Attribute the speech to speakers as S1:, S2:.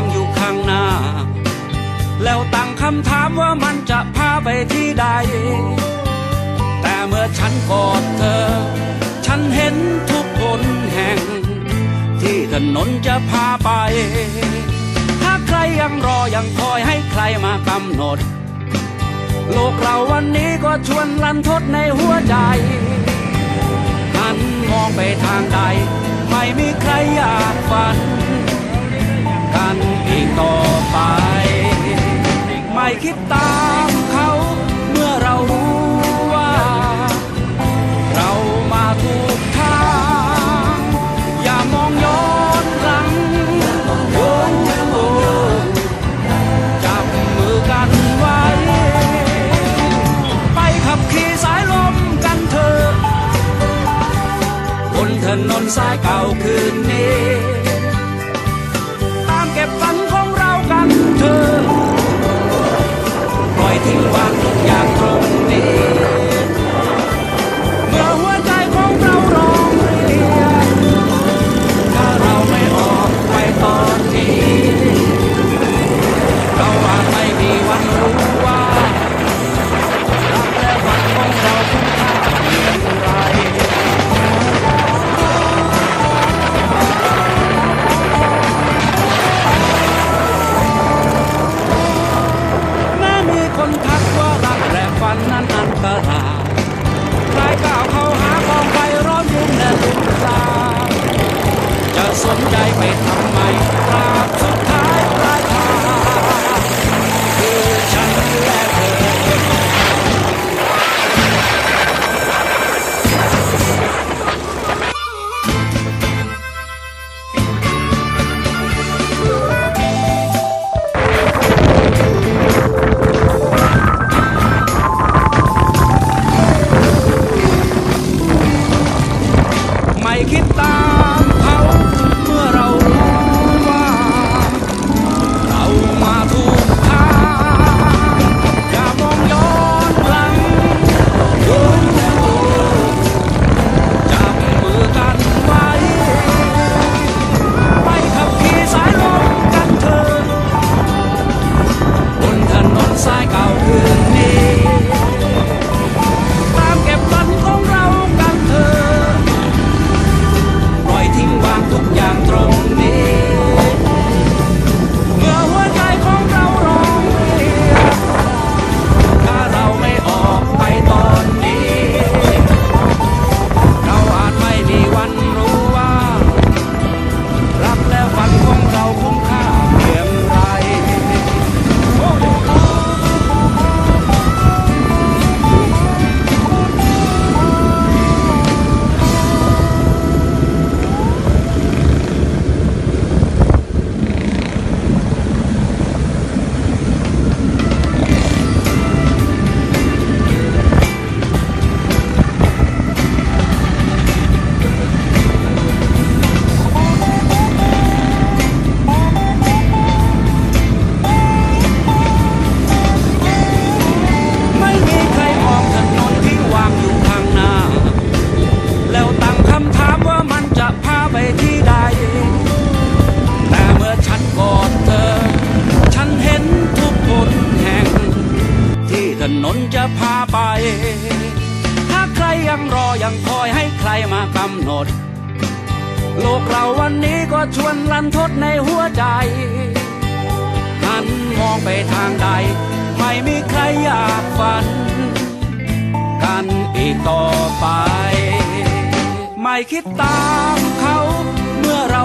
S1: างอยู่ข้างหน้า แล้วตั้งคำถามว่ามันจะพาไปที่ใด แต่เมื่อฉันกอดเธอ ฉันเห็นทุกคนแห่ง ที่ถนนจะพาไป ถ้าใครยังรอยังคอยให้ใครมากำหนด โลกเราวันนี้ก็ชวนลันทดในหัวใจหันมองไปทางใด ไม่มีใครอยาก คิดตามเขาเมื่อเรารู้ว่า เรามาถูกทางอย่ามองย้อนหลังโอ้โอ้จับมือกันไว้ ไปขับขี่สายลมกันเถอะบนถนนสายเก่าคืน คนทักว่ารักและฝันนั้นอันตรายใครก้าวเข้าหากองไฟร้อนยุ่งและลุกลามจะสนใจไปทำ กอดเธอ ฉันเห็นทุกคนแห่ง ที่ถนนจะพาไป ถ้าใครยังรอยังคอยให้ใครมากำหนด โลกเราวันนี้ก็ชวนลันทดในหัวใจหันมองไปทางใด ไม่มีใครอยากฝัน กันอีกต่อไป ไม่คิดตามเขาเมื่อเรา